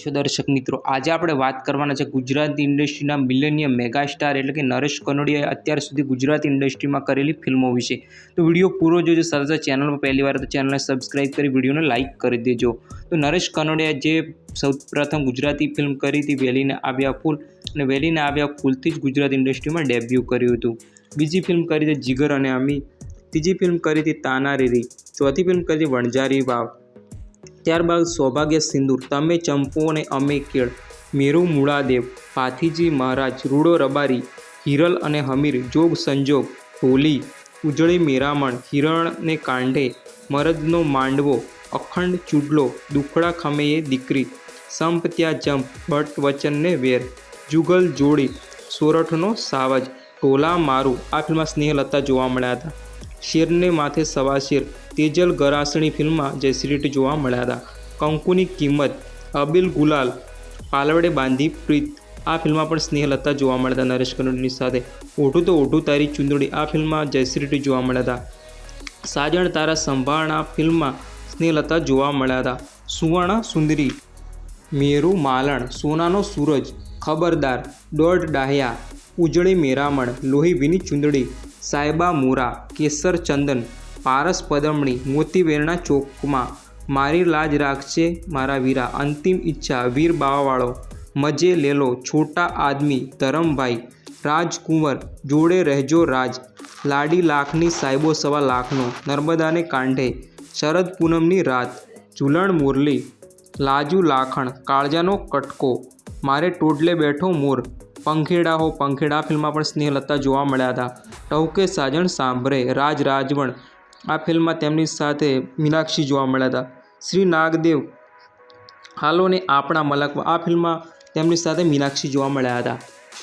છો દર્શક મિત્રો. આજે આપણે વાત કરવાના છે ગુજરાતી ઇન્ડસ્ટ્રીના મિલેનિયમ મેગા સ્ટાર એટલે કે નરેશ કનોડિયાએ અત્યાર સુધી ગુજરાતી ઇન્ડસ્ટ્રીમાં કરેલી ફિલ્મો વિશે. તો વીડિયો પૂરો જોજો સાથે ચેનલ પર પહેલી વાર તો ચેનલને સબસ્ક્રાઇબ કરી વિડીયોને લાઇક કરી દેજો. તો નરેશ કનોડિયા જે સૌ પ્રથમ ગુજરાતી ફિલ્મ કરી હતી, વેલીને આવ્યા ફૂલ, અને વેલીને આવ્યા ફૂલથી જ ગુજરાતી ઇન્ડસ્ટ્રીમાં ડેબ્યુ કર્યું હતું. બીજી ફિલ્મ કરી હતી જીગર અને અમી, ત્રીજી ફિલ્મ કરી હતી તાનારીરી ચોથી ફિલ્મ કરી હતી વણઝારી વાવ ત્યારબાદ સૌભાગ્ય સિંદૂર, તમે ચંપો અને અમે કેળ, મેરુ મૂળાદેવ, પાથીજી મહારાજ, રૂડો રબારી, હિરલ અને હમીર, જોગ સંજોગ, હોલી, ઉજળી મેરામણ હિરણને કાંઢે, મરદનો માંડવો, અખંડ ચૂડલો, દુખડા ખમેએ દીકરી, સંપ ત્યાં જંપ ભટ્ટ વચનને વેર, જુગલ જોડી, સોરઠનો સાવજ ટોલા મારું, આ ફિલ્મમાં સ્નેહલતા જોવા મળ્યા હતા. શેરને માથે સવા શેર તેજલ ગરાસણી ફિલ્મમાં જયશ્રીટ જોવા મળ્યા હતા. કંકુની કિંમત, અબિલ ગુલાલ, પાલવડે બાંધી, પ્રીત. આ ફિલ્મમાં પણ સ્નેહલતા જોવા મળ્યા હતા નરેશ કનોડની સાથે. ઓઢું તો ઓઢું, તારી ચુંદડી. આ ફિલ્મમાં જયશ્રીટ જોવા મળ્યા હતા. સાજણ તારા સંભાળણા ફિલ્મમાં સ્નેહલતા જોવા મળ્યા હતા. સુવર્ણ સુંદરી, મેરુ માલણ, સોનાનો સૂરજ, ખબરદાર, દોઢ ડાહ્યા, ઉજળી મેરામણ, લોહી વિની ચુંદડી, સાયબા મોરા, કેસર ચંદન પારસ પદમણી મોતી વેરણા ચોકમાં. મારી લાજ રાખશે મારા વીરા, અંતિમ ઈચ્છા, વીર બાવાવાળો. મજે લેલો, છોટા આદમી, ધરમભાઈ. રાજકુંવર, જોડે રહેજો રાજ. લાડી લાખની સાહેબો સવા લાખનો. નર્મદાને કાંઠે શરદ પૂનમની રાત. ઝૂલણ મુરલી. લાજુ લાખણ, કાળજાનો કટકો. મારે ટોટલે બેઠો મોર. પંખેડા હો પંખેડા. ફિલ્મમાં પણ સ્નેહલતા જોવા મળ્યા હતા. ટહુકે સાજણ સાંભળે, રાજ રાજવણ. આ ફિલ્મમાં તેમની સાથે મીનાક્ષી જોવા મળ્યા હતા. શ્રી નાગદેવ હાલોને આપણા મલકમાં. આ ફિલ્મમાં તેમની સાથે મીનાક્ષી જોવા મળ્યા હતા.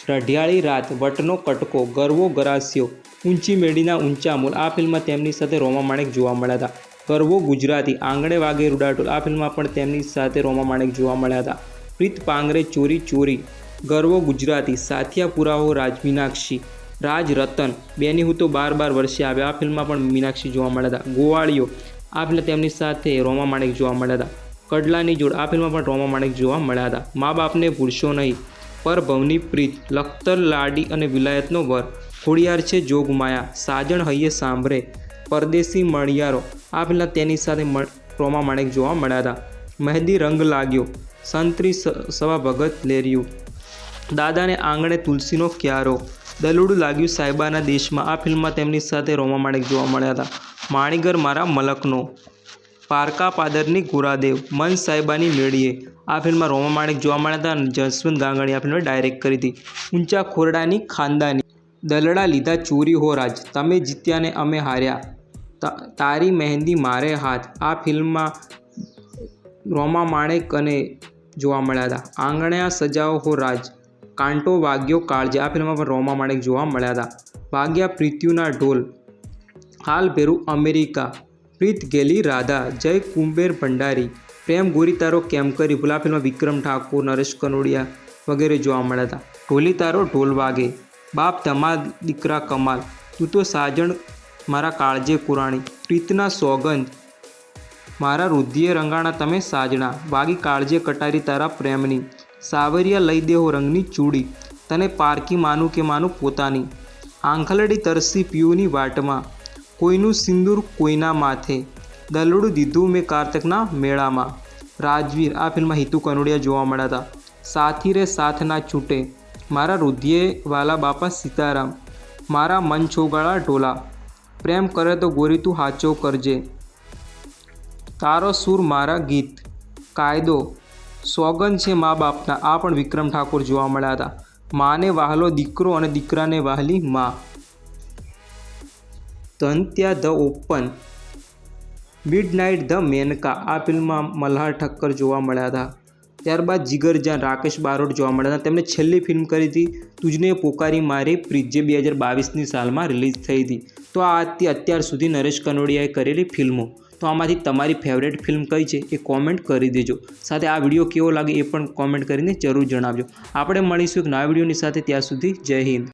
રઢિયાળી રાત, વટનો કટકો, ગરવો ગરાસ્યો, ઊંચી મેળીના ઊંચા મૂલ. આ ફિલ્મમાં તેમની સાથે રોમા માણેક જોવા મળ્યા હતા. ગરવો ગુજરાતી, આંગણે વાગે રૂડાટોલ. આ ફિલ્મમાં પણ તેમની સાથે રોમા માણેક જોવા મળ્યા હતા. પ્રીત પાંગરે ચોરી ચોરી. ગર્વો ગુજરાતી સાથિયા પુરાવો રાજ મીનાક્ષી. રાજ રતન બેની હું તો બાર બાર વર્ષે આવ્યા. આ ફિલ્મમાં પણ મીનાક્ષી જોવા મળ્યા હતા. ગોવાળીઓ. આ ફિલ્મ તેમની સાથે રોમા માણેક જોવા મળ્યા હતા. કડલાની જોડ. આ ફિલ્મમાં પણ રોમા માણેક જોવા મળ્યા હતા. મા બાપને ભૂલશો નહીં. પર ભવની પ્રીત, લખતર, લાડી અને વિલાયતનો વર. ખોડિયાર છે જોગમાયા સાજણ હૈયે સાંભળે પરદેશી મણિયારો. આ ફિલ્મ તેની સાથે રોમા માણેક જોવા મળ્યા હતા. મહેંદી રંગ લાગ્યો. સંતરી સવા ભગત લેર્યું. દાદાને આંગણે તુલસીનો ક્યારો. દલુડું લાગ્યું સાહેબાના દેશમાં. આ ફિલ્મમાં તેમની સાથે રોમા માણેક જોવા મળ્યા હતા. માણીગર મારા મલકનો. પારકા પાદરની ગુરાદેવ. મન સાહેબાની મેળીએ. આ ફિલ્મમાં રોમા માણેક જોવા મળ્યા હતા અને જસવંત ગાંગણી આ ફિલ્મને ડાયરેક્ટ કરી હતી. ઊંચા ખોરડાની ખાનદાની. દલડા લીધા ચોરી હો રાજ. તમે જીત્યા ને અમે હાર્યા. તારી મહેંદી મારે હાથ. આ ફિલ્મમાં રોમા માણેક અને જોવા મળ્યા હતા. આંગણ્યા સજાઓ હો રાજ. કાંટો, વાગ્યો, કાળજે. આ ફિલ્મમાં પણ રોમા માણેક જોવા મળ્યા હતા. વાગ્યા પ્રીત્યુના ઢોલ. હાલ ભેરું અમેરિકા. પ્રીત ગેલી, રાધા. જય કુંબેર ભંડારી. પ્રેમ, ગોરી, તારો, કેમ કરી? ભૂલા ફિલ્મમાં વિક્રમ ઠાકોર, નરેશ કનોડિયા વગેરે જોવા મળ્યા હતા. ઢોલી, તારો ઢોલ વાગે. બાપ તમા દીકરા કમાલ. તું તો સાજણ, મારા કાળજે કુરાણી પ્રીતના સોગંદ. મારા રુદ્ધિએ રંગાણા તમે સાજણા. વાગી કાળજે કટારી તારા પ્રેમની. સાવરિયા લઈ દેહો રંગની ચૂડી, તને પારકી માનું કે માનું પોતાની. આંખલડી તરસી પીયુની વાટમાં, કોઈનું સિંદૂર કોઈના માથે. દલડું દીધું મેં કાર્તકના મેળામાં. રાજવીર આ ફિલ્મમાં હિતુ કનોડિયા જોવા મળ્યા હતા. સાથી રે સાથ ના છૂટે. મારા વાલા બાપા સીતારામ, મારા મન છોગાળા ઢોલા. પ્રેમ કરે તો ગોરી તું હાચો કરજે. તારો સૂર મારા ગીત. કાયદો સોગન છે મા બાપના. આ પણ વિક્રમ ઠાકોર જોવા મળ્યા હતા. માને વહાલો દીકરો અને દીકરાને વહાલી મા. Dhantya the open. Midnight the Menka. આ ફિલ્મમાં મલ્હાર ઠક્કર જોવા મળ્યા હતા. ત્યારબાદ જીગરજાન, રાકેશ બારોટ જોવા મળ્યા હતા. તેમણે છેલ્લી ફિલ્મ કરી હતી, તુજને પોકારી મારી પ્રીત જે બે હજાર બાવીસની સાલમાં રિલીઝ થઈ હતી. તો આ અત્યાર સુધી નરેશ કનોડિયાએ કરેલી ફિલ્મો. તો આમાંથી તમારી ફેવરેટ ફિલ્મ કઈ છે એ કોમેન્ટ કરી દેજો. સાથે આ વીડિયો કેવો લાગે એ પણ કોમેન્ટ કરીને જરૂર જણાવજો. આપણે મળીશું એક નવા વિડીયોની સાથે, ત્યાં સુધી જય હિન્દ.